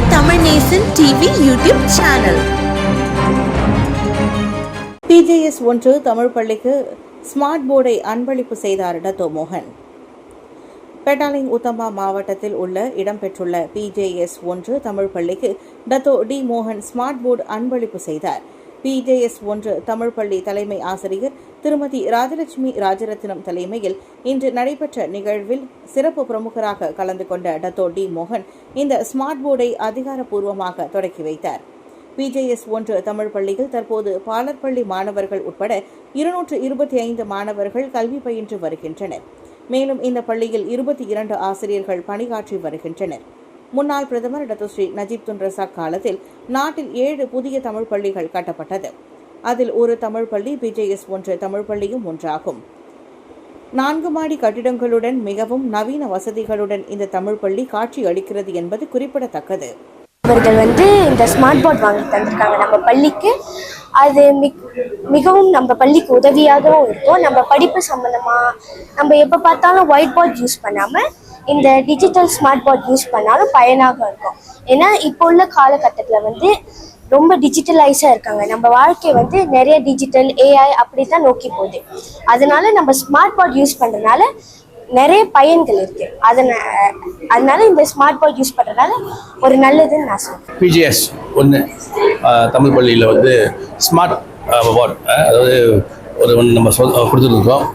உங்கள் Tamil Nesan TV YouTube channel. PJS ஒன்று தமிழ் பள்ளிக்கு ஸ்மார்ட் போர்டை அன்பளிப்பு செய்தார் டத்தோ மோகன் பெட்டாலிங் உத்தமா மாவட்டத்தில் உள்ள இடம்பெற்றுள்ள பிஜேஎஸ் ஒன்று தமிழ் பள்ளிக்கு டத்தோ டி மோகன் ஸ்மார்ட் போர்டு அன்பளிப்பு செய்தார். பிஜேஎஸ் ஒன்று தமிழ் பள்ளி தலைமை ஆசிரியர் திருமதி ராஜலட்சுமி ராஜரத்னம் தலைமையில் இன்று நடைபெற்ற நிகழ்வில் சிறப்பு பிரமுகராக கலந்து கொண்ட டத்தோ டி மோகன் இந்த ஸ்மார்ட் போர்டை அதிகாரப்பூர்வமாக தொடக்கி வைத்தார். பிஜேஎஸ் ஒன்று தமிழ் பள்ளியில் தற்போது பாலர்பள்ளி மாணவர்கள் உட்பட இருநூற்று இருபத்தி ஐந்து மாணவர்கள் கல்வி பயின்று வருகின்றனர். மேலும் இந்த பள்ளியில் இருபத்தி இரண்டு ஆசிரியர்கள் பணியாற்றி வருகின்றனர். முன்னாள் பிரதமர் டாக்டர் ஸ்ரீ நஜீப் துன் காலத்தில் நாட்டில் ஏழு புதிய தமிழ் பள்ளிகள் கட்டப்பட்டது. அதில் ஒரு தமிழ் பள்ளி பிஜேஎஸ் ஒன்று தமிழ் பள்ளியும் ஒன்றாகும். நான்கு மாடி கட்டிடங்களுடன் மிகவும் நவீன வசதிகளுடன் இந்த தமிழ் பள்ளி காட்சி அளிக்கிறது என்பது குறிப்பிடத்தக்கது. அவர்கள் வந்து இந்த ஸ்மார்ட் போர்ட் வாங்கி தந்திருக்காங்க. நம்ம பள்ளிக்கு அது மிக் மிகவும் நம்ம பள்ளிக்கு உதவியாகவும் இருக்கும். நம்ம படிப்பு சம்மந்தமாக நம்ம எப்போ பார்த்தாலும் ஒயிட் போர்ட் யூஸ் பண்ணாமல் இந்த டிஜிட்டல் ஸ்மார்ட் போர்ட் யூஸ் பண்ணாலும் பயனாக இருக்கும். ஏன்னா இப்போ உள்ள காலகட்டத்தில் வந்து ரொம்ப டிஜிட்டலைஸாக இருக்காங்க. நம்ம வாழ்க்கை வந்து நிறைய டிஜிட்டல் ஏஐ அப்படி தான் நோக்கி போகுது. அதனால நம்ம ஸ்மார்ட் பாட் யூஸ் பண்ணுறதுனால நிறைய பயன்கள் இருக்கு. அதனால அதனால இந்த ஸ்மார்ட் பாட் யூஸ் பண்ணுறதுனால ஒரு நல்லதுன்னு நான் சொல்றேன். பிஜிஎஸ் ஒன்று தமிழ் பள்ளியில் வந்து ஸ்மார்ட் அவார்ட் அதாவது ஒரு ஒன்று நம்ம சொல் கொடுத்துருக்கோம்.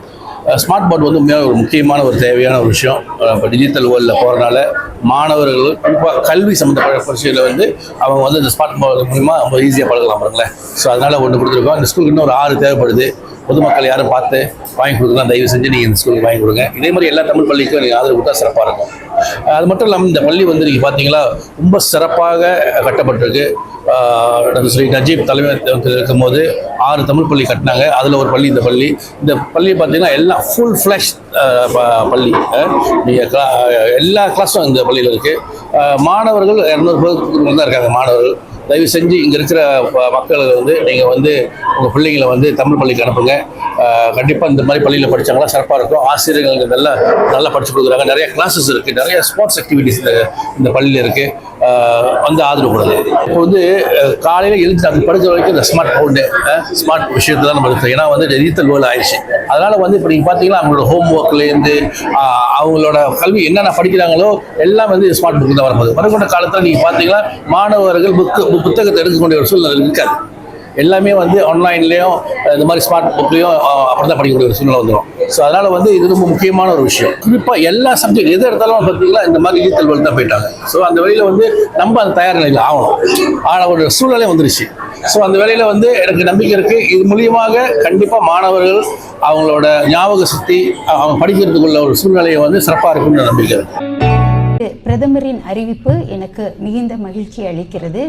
ஸ்மார்ட் போர்டு வந்து உண்மையாக ஒரு முக்கியமான ஒரு தேவையான ஒரு விஷயம். இப்போ டிஜிட்டல் வேர்ல்டில் போகிறனால மாணவர்கள் குறிப்பாக கல்வி சம்மந்தப்பட்ட விஷயத்தில் வந்து அவங்க வந்து இந்த ஸ்மார்ட் போர்ட் மூலிமா ரொம்ப ஈஸியாக பழகலாம் பாருங்களேன். ஸோ அதனால் ஒன்று கொடுத்துருக்கோம். இந்த ஸ்கூலுக்கு இன்னும் ஒரு ஆறு தேவைப்படுது. பொதுமக்கள் யாரும் பார்த்து வாங்கி கொடுக்கலாம். தயவு செஞ்சு நீங்கள் இந்த ஸ்கூலுக்கு வாங்கி கொடுங்க. இதே மாதிரி எல்லா தமிழ் பள்ளிக்கும் நீங்கள் ஆதரவு கொடுத்தா சிறப்பாக இருக்கும். அது மட்டும் இல்லாமல் இந்த பள்ளி வந்து நீங்கள் பார்த்தீங்களா ரொம்ப சிறப்பாக கட்டப்பட்டிருக்கு. ஸ்ரீ நஜீப் தலைமை இருக்கும்போது ஆறு தமிழ் பள்ளி கட்டினாங்க. அதில் ஒரு பள்ளி இந்த பள்ளி. இந்த பள்ளி பார்த்தீங்கன்னா எல்லாம் ஃபுல் ஃப்ளஷ் பள்ளி. நீங்கள் எல்லா கிளாஸும் இந்த பள்ளியில் இருக்குது மாணவர்கள் இரநூறு பேருக்கு தான் இருக்காங்க மாணவர்கள். தயவு செஞ்சு இங்கே இருக்கிற ப- வந்து நீங்கள் வந்து உங்கள் பிள்ளைங்களை வந்து தமிழ் பள்ளிக்கு அனுப்புங்க. கண்டிப்பாக இந்த மாதிரி பள்ளியில் படித்தாங்களா சிறப்பாக இருக்கும். ஆசிரியர்கள் நல்லா நல்லா படித்து கொடுக்குறாங்க. நிறைய கிளாஸஸ் இருக்குது நிறைய ஸ்போர்ட்ஸ் ஆக்டிவிட்டிஸ் இந்த இந்த பள்ளியில் இருக்குது வந்து ஆதரவு கொடுங்க. இப்போ வந்து காலையில் எழுந்து அது படுக்கிற வரைக்கும் இந்த ஸ்மார்ட் ஃபோனு ஸ்மார்ட் விஷயத்தை தான் நம்ம இருக்கோம் ஏன்னா வந்து டிஜிட்டல் வேர்ல்டு ஆயிடுச்சு. அதனால் வந்து இப்போ நீங்கள் பார்த்தீங்கன்னா அவங்களோட ஹோம் ஒர்க்லேருந்து அவங்களோட கல்வி என்னென்ன படிக்கிறாங்களோ எல்லாம் வந்து ஸ்மார்ட் புக்கு தான் வரும்போது. வரக்கூடிய காலத்தில் நீங்கள் பார்த்தீங்கன்னா மாணவர்கள் புக்கு புத்தகத்தை எடுக்கக்கூடிய ஒரு சூழ்நிலை இருக்காது எல்லாமே வந்து ஆன்லைன்லேயும் இந்த மாதிரி ஸ்மார்ட் புக்லேயும் அப்படி தான் படிக்கக்கூடிய ஒரு சூழ்நிலை வந்துடும் ஸோ அதனால் வந்து இது ரொம்ப முக்கியமான ஒரு விஷயம். குறிப்பாக எல்லா சப்ஜெக்ட் எது எடுத்தாலும் பார்த்தீங்கன்னா இந்த மாதிரி ஈத்தல் வேர்ல்டு தான் போயிட்டாங்க. ஸோ அந்த வழியில் வந்து நம்ம அந்த தயார் நிலையில் ஆகணும். ஆனால் ஒரு சூழ்நிலை வந்துருச்சு. ஸோ அந்த வேலையில் வந்து எனக்கு நம்பிக்கை இருக்குது இது மூலியமாக கண்டிப்பாக மாணவர்கள் அவங்களோட ஞாபக சக்தி அவங்க படிக்கிறதுக்குள்ள ஒரு சூழ்நிலையை வந்து சிறப்பாக இருக்கும்னு நம்பிக்கை பிரதமரின் அறிவிப்பு எனக்கு மிகுந்த மகிழ்ச்சி அளிக்கிறது.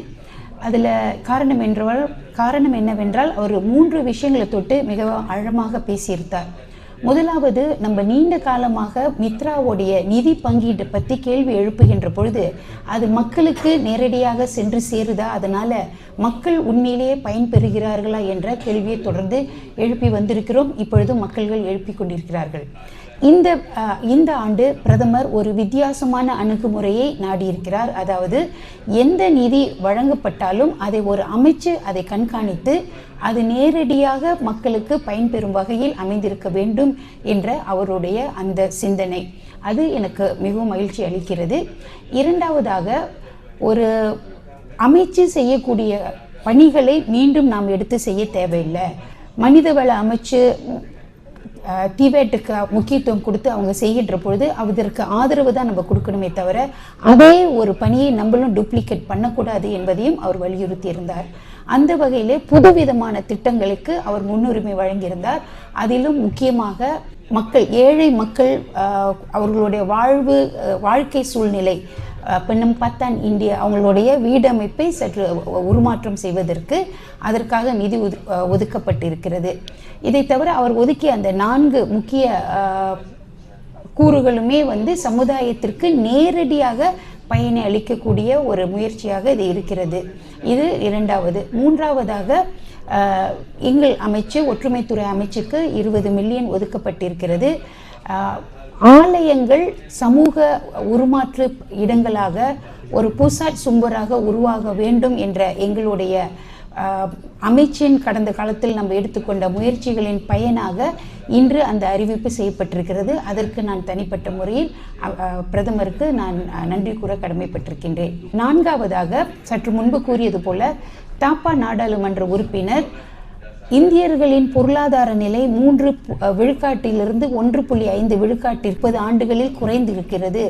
அதில் காரணம் என்றால் காரணம் என்னவென்றால் அவர் மூன்று விஷயங்களை தொட்டு மிகவும் ஆழமாக பேசியிருந்தார். முதலாவது நம்ம நீண்ட காலமாக மித்ராவுடைய நிதி பங்கீடு பற்றி கேள்வி எழுப்புகின்ற பொழுது அது மக்களுக்கு நேரடியாக சென்று சேருதா? அதனால் மக்கள் உண்மையிலேயே பயன்பெறுகிறார்களா என்ற கேள்வியை தொடர்ந்து எழுப்பி வந்திருக்கிறோம். இப்பொழுது மக்கள்கள் எழுப்பி கொண்டிருக்கிறார்கள். இந்த இந்த ஆண்டு பிரதமர் ஒரு வித்தியாசமான அணுகுமுறையை நாடியிருக்கிறார். அதாவது எந்த நிதி வழங்கப்பட்டாலும் அதை ஒரு அமைச்சு அதை கண்காணித்து அது நேரடியாக மக்களுக்கு பயன்பெறும் வகையில் அமைந்திருக்க வேண்டும் என்ற அவருடைய அந்த சிந்தனை. அது எனக்கு மிகவும் மகிழ்ச்சி அளிக்கிறது. இரண்டாவதாக ஒரு அமைச்சு செய்யக்கூடிய பணிகளை மீண்டும் நாம் எடுத்து செய்ய தேவையில்லை. மனிதவள அமைச்சு டிபேட்டுக்கு முக்கியத்துவம் கொடுத்து அவங்க செய்கின்ற பொழுது அதற்கு ஆதரவு தான் நம்ம கொடுக்கணுமே தவிர அதே ஒரு பணியை நம்மளும் டூப்ளிகேட் பண்ணக்கூடாது என்பதையும் அவர் வலியுறுத்தி இருந்தார் அந்த வகையிலே புதுவிதமான திட்டங்களுக்கு அவர் முன்னுரிமை வழங்கியிருந்தார். அதிலும் முக்கியமாக மக்கள் ஏழை மக்கள் அவர்களுடைய வாழ்வு வாழ்க்கை சூழ்நிலை பெண்ணும் பத்தான் இந்தியா அவங்களுடைய வீடமைப்பை சற்று உருமாற்றம் செய்வதற்கு அதற்காக நிதி ஒதுக்கப்பட்டிருக்கிறது. இதை தவிர அவர் ஒதுக்கிய அந்த நான்கு முக்கிய கூறுகளுமே வந்து சமுதாயத்திற்கு நேரடியாக பயனை அளிக்கக்கூடிய ஒரு முயற்சியாக இது இருக்கிறது. இது இரண்டாவது. மூன்றாவதாக எங்கள் அமைச்சு ஒற்றுமைத்துறை அமைச்சுக்கு இருபது மில்லியன் ஒதுக்கப்பட்டிருக்கிறது. ஆலயங்கள் சமூக உருமாற்று இடங்களாக ஒரு புசாட் சும்பராக உருவாக வேண்டும் என்ற எங்களுடைய அமைச்சின் கடந்த காலத்தில் நம்ம எடுத்துக்கொண்ட முயற்சிகளின் பயனாக இன்று அந்த அறிவிப்பு செய்யப்பட்டிருக்கிறது. அதற்கு நான் தனிப்பட்ட முறையில் பிரதமருக்கு நான் நன்றி கூற கடமைப்பட்டிருக்கின்றேன். நான்காவதாக சற்று முன்பு கூறியது போல தாப்பா நாடாளுமன்ற உறுப்பினர் இந்தியர்களின் பொருளாதார நிலை மூன்று விழுக்காட்டிலிருந்து ஒன்று புள்ளி ஐந்து விழுக்காட்டு இருப்பது ஆண்டுகளில் குறைந்திருக்கிறது.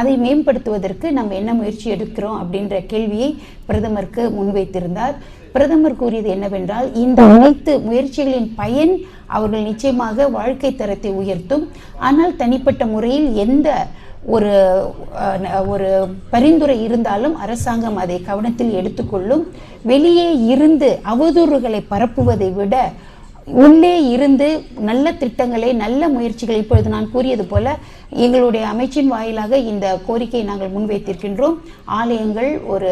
அதை மேம்படுத்துவதற்கு நம்ம என்ன முயற்சி எடுக்கிறோம் அப்படின்ற கேள்வியை பிரதமருக்கு முன்வைத்திருந்தார். பிரதமர் கூறியது என்னவென்றால் இந்த அனைத்து முயற்சிகளின் பயன் அவர்கள் நிச்சயமாக வாழ்க்கை தரத்தை உயர்த்தும். ஆனால் தனிப்பட்ட முறையில் எந்த ஒரு ஒரு பரிந்துரை இருந்தாலும் அரசாங்கம் அதை கவனத்தில் எடுத்துக்கொள்ளும். வெளியே இருந்து அவதூறுகளை பரப்புவதை விட உள்ளே இருந்து நல்ல திட்டங்களை நல்ல முயற்சிகளை இப்பொழுது நான் கூறியது போல எங்களுடைய அமைச்சின் வாயிலாக இந்த கோரிக்கையை நாங்கள் முன்வைத்திருக்கின்றோம். ஆலயங்கள் ஒரு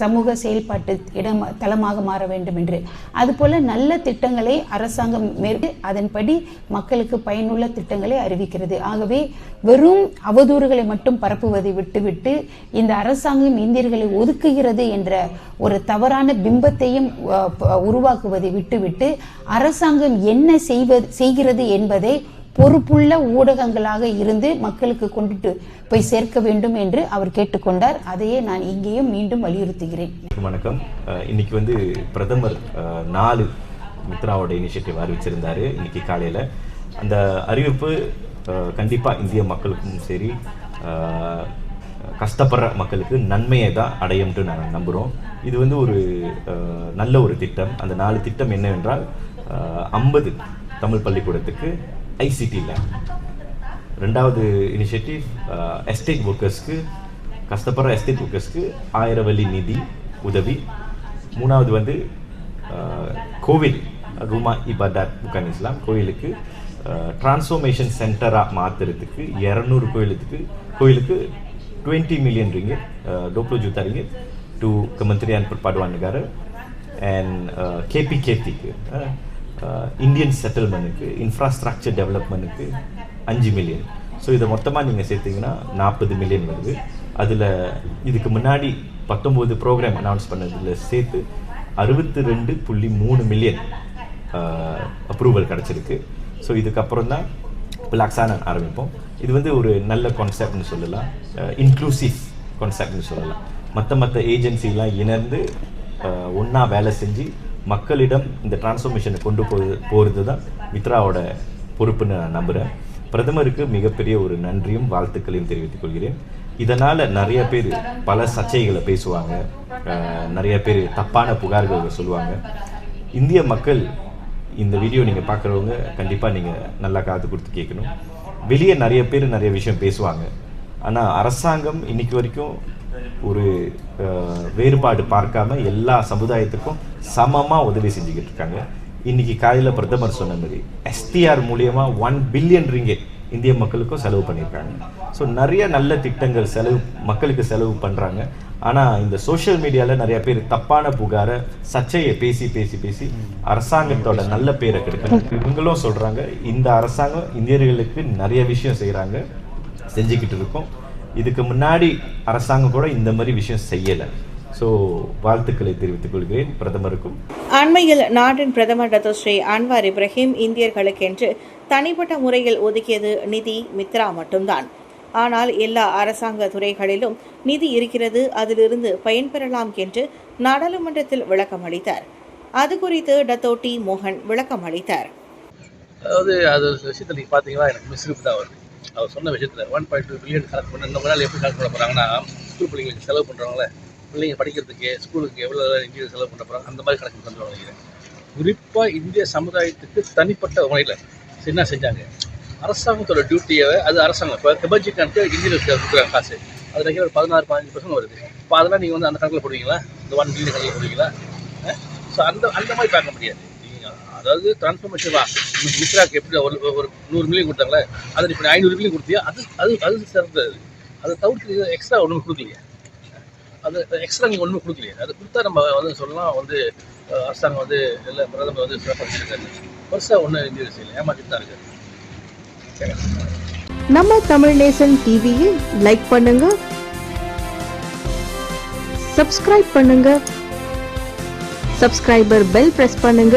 சமூக செயல்பாட்டு இடம் தளமாக மாற வேண்டும் என்று. அதுபோல நல்ல திட்டங்களை அரசாங்கம் மேற்கு அதன்படி மக்களுக்கு பயனுள்ள திட்டங்களை அறிவிக்கிறது. ஆகவே வெறும் அவதூறுகளை மட்டும் பரப்புவதை விட்டுவிட்டு இந்த அரசாங்கம் இந்தியர்களை ஒதுக்குகிறது என்ற ஒரு தவறான பிம்பத்தையும் உருவாக்குவதை விட்டுவிட்டு அரசாங்கம் என்ன செய்வது செய்கிறது என்பதை பொறுப்புள்ள ஊடகங்களாக இருந்து மக்களுக்கு கொண்டுட்டு போய் சேர்க்க வேண்டும் என்று அவர் கேட்டுக்கொண்டார். அதையே நான் இங்கேயும் மீண்டும் வலியுறுத்துகிறேன். வணக்கம். இன்னைக்கு வந்து பிரதமர் நாலு மித்ராவோட இனிஷியேட்டிவ் அறிவிச்சிருந்தாரு இன்னைக்கு காலையில். அந்த அறிவிப்பு கண்டிப்பாக கண்டிப்பா இந்திய மக்களுக்கும் சரி கஷ்டப்படுற மக்களுக்கு நன்மையை தான் அடையும்ட்டு நாங்கள் நம்புகிறோம் இது வந்து ஒரு நல்ல ஒரு திட்டம். அந்த நாலு திட்டம் என்னவென்றால் ஐம்பது தமிழ் பள்ளிக்கூடத்துக்கு ஐசிடி லேப் ரெண்டாவது இனிஷியேட்டிவ் எஸ்டேட் ஒர்க்கர்ஸ்க்கு கஷ்டப்படுற எஸ்டேட் ஒர்க்கர்ஸ்க்கு ஆயிரம் வழி நிதி உதவி. மூணாவது வந்து uh, கோவில் ரூமா இபாதாத் புக்கான் இஸ்லாம் கோயிலுக்கு டிரான்ஸ்ஃபர்மேஷன் சென்டராக மாற்றுறதுக்கு இரநூறு கோயிலுக்கு கோயிலுக்கு டுவெண்ட்டி மில்லியன் ரிங்கர் டோப்ளோ ஜூத்தா ரிங்கர் டு கமந்திரியான் பாடுவான் நகர் அண்ட் கேபி கேத்திக்கு இந்தியன் செட்டில்மெண்ட்டுக்கு இன்ஃப்ராஸ்ட்ரக்சர் டெவலப்மெண்ட்டுக்கு அஞ்சு மில்லியன் ஸோ இதை மொத்தமாக நீங்கள் சேர்த்தீங்கன்னா நாற்பது மில்லியன் வருது. அதில் இதுக்கு முன்னாடி பத்தொம்போது ப்ரோக்ராம் அனௌன்ஸ் பண்ணதில் சேர்த்து அறுபத்தி ரெண்டு புள்ளி மூணு மில்லியன் அப்ரூவல் கிடச்சிருக்கு. ஸோ இதுக்கப்புறம் தான் பிளாக்ஸான ஆரம்பிப்போம். இது வந்து ஒரு நல்ல கான்செப்ட்னு சொல்லலாம். இன்க்ளூசிவ் கான்செப்ட்னு சொல்லலாம். மற்ற மற்ற ஏஜென்சிலாம் இணைந்து ஒன்றா வேலை செஞ்சு மக்களிடம் இந்த டிரான்ஸ்ஃபர்மேஷனை கொண்டு போகிறது போகிறது தான் மித்ராவோட பொறுப்புன்னு நான் நம்புகிறேன் பிரதமருக்கு மிகப்பெரிய ஒரு நன்றியும் வாழ்த்துக்களையும் தெரிவித்துக் கொள்கிறேன். இதனால் நிறைய பேர் பல சர்ச்சைகளை பேசுவாங்க. நிறைய பேர் தப்பான புகார்கள் சொல்லுவாங்க. இந்திய மக்கள் இந்த வீடியோ நீங்கள் பார்க்குறவங்க கண்டிப்பாக நீங்கள் நல்லா காது கொடுத்து கேட்கணும். வெளியே நிறைய பேர் நிறைய விஷயம் பேசுவாங்க. ஆனால் அரசாங்கம் இன்னைக்கு வரைக்கும் ஒரு வேறுபாடு பார்க்காம எல்லா சமுதாயத்துக்கும் சமமாக உதவி செஞ்சுக்கிட்டு இருக்காங்க. இன்னைக்கு காலையில் பிரதமர் சொன்ன மாதிரி எஸ்டிஆர் மூலியமாக ஒன் பில்லியன் ரிங்கே இந்திய மக்களுக்கும் செலவு பண்ணியிருக்காங்க. ஸோ நிறைய நல்ல திட்டங்கள் செலவு மக்களுக்கு செலவு பண்ணுறாங்க ஆனால் இந்த சோஷியல் மீடியாவில் நிறைய பேர் தப்பான புகாரை சர்ச்சையை பேசி பேசி பேசி அரசாங்கத்தோட நல்ல பேரை கெடுக்கிறாங்க. இவங்களும் சொல்கிறாங்க இந்த அரசாங்கம் இந்தியர்களுக்கு நிறைய விஷயம் செய்கிறாங்க செஞ்சுக்கிட்டு இருக்கோம். இதுக்கு முன்னாடி அரசாங்கம் கூட இந்த மாதிரி விஷயம் செய்யலை. ஸோ வாழ்த்துக்களை தெரிவித்துக் கொள்கிறேன். பிரதமருக்கும். அண்மையில் நாட்டின் பிரதமர் ஸ்ரீ அன்வார் இப்ராஹிம் இந்தியர்களுக்கென்று தனிப்பட்ட முறையில் ஒதுக்கியது நிதி மித்ரா மட்டும்தான். ஆனால் எல்லா அரசாங்க துறைகளிலும் நிதி இருக்கிறது அதிலிருந்து பயன்பெறலாம் என்று நாடாளுமன்றத்தில் விளக்கம் அளித்தார். அது குறித்து டத்தோ டி மோகன் விளக்கம் அளித்தார். அதாவது அது விஷயத்தில் நீங்கள் பார்த்தீங்கன்னா எனக்கு மிஸ்ரிப்பு தான் வருது. அவர் சொன்ன விஷயத்தில் one point two billion collect பண்ண இன்னும் நாள் எப்படி கலெக்ட் பண்ண போகிறாங்கன்னா ஸ்கூல் பிள்ளைங்களுக்கு செலவு பண்ணுறாங்களே பிள்ளைங்க படிக்கிறதுக்கு ஸ்கூலுக்கு எவ்வளோ இன்ஜினியர் செலவு பண்ண போகிறாங்க அந்த மாதிரி கணக்கு பண்ணுறோம் நினைக்கிறேன். குறிப்பாக இந்திய சமுதாயத்துக்கு தனிப்பட்ட முறையில் என்ன செஞ்சாங்க? அரசாங்கத்தோட டியூட்டியை அது அரசாங்கம். இப்போ கபர்ஜி கணக்கு கொடுக்குறாங்க காசு. அது ரெகுலர் பதினாறு பதினஞ்சு பர்சன்ட் வருது. இப்போ அதெல்லாம் நீங்கள் வந்து அந்த கணக்கில் போடுவீங்களா? இந்த ஒன் பில்லியன் கணக்கில் போடுவீங்களா? ஸோ அந்த அந்த மாதிரி பார்க்க முடியாது. அதாவது டிரான்ஸ்ஃபர்மேஷன் வா? மிஸ்ராக்கு எப்படி ஒரு ஒரு நூறு மில்லியன் கொடுத்தாங்களே? அதை இப்போ ஐநூறு மில்லியன் கொடுத்தியா? அது அது அது சிறந்தது. அதை தவிர்த்து எக்ஸ்ட்ரா ஒன்றும் கொடுக்கலையே. அது எக்ஸ்ட்ரா நீங்கள் ஒன்றுமே கொடுக்கலையே. அது கொடுத்தா நம்ம வந்து சொல்லலாம் வந்து அரசாங்கம் வந்து இல்லை பிரதமர் வந்து சிறப்பாக செஞ்சிருக்காரு பெருசாக ஒன்றும் இந்திய செய்யலை. ஏமாற்றிட்டு தான் இருக்காரு. நம்ம தமிழ் நேசன் டிவியை லைக் பண்ணுங்க. சப்ஸ்கிரைப் பண்ணுங்க. சப்ஸ்கிரைபர் பெல் பிரஸ் பண்ணுங்க.